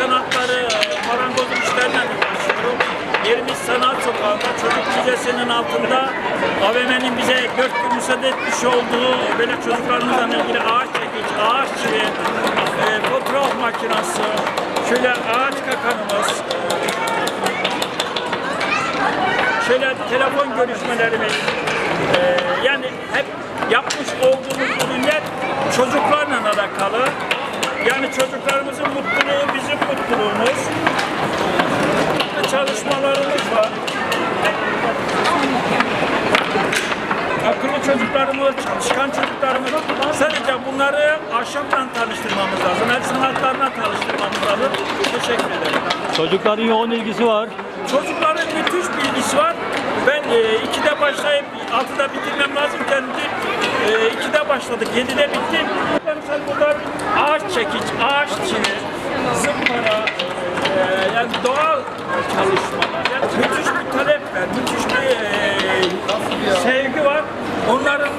sanatları marangozun işlerle uğraşıyorum. Yerimiz Sanat Sokağı'nda Çocuk Müzesi'nin altında AVM'nin bize dört gün müsaade etmiş olduğu böyle çocuklarımızla ilgili ağaç çekiç, ağaç çivi, e, fotoğraf makinası, şöyle ağaç kakanımız, şöyle telefon görüşmelerimiz, e, yani hep yapmış olduğumuz ürünler mutluluğumuz. Çalışmalarımız var. Akıllı çocuklarımız, çalışkan çocuklarımız sadece bunları ahşapla tanıştırmamız lazım. El sanatlarına tanıştırmamız lazım. Teşekkür ederim. Çocukların yoğun ilgisi var. Çocukların müthiş bilgisi var. Ben e, ikide başlayıp altıda bitirmem lazım. Kendi e, ikide başladık, yedide bitti. Mesela burada ağaç çekiç, ağaç yani doğal çalışmalar. Yani müthiş bir talep var, müthiş bir e, sevgi var. Onların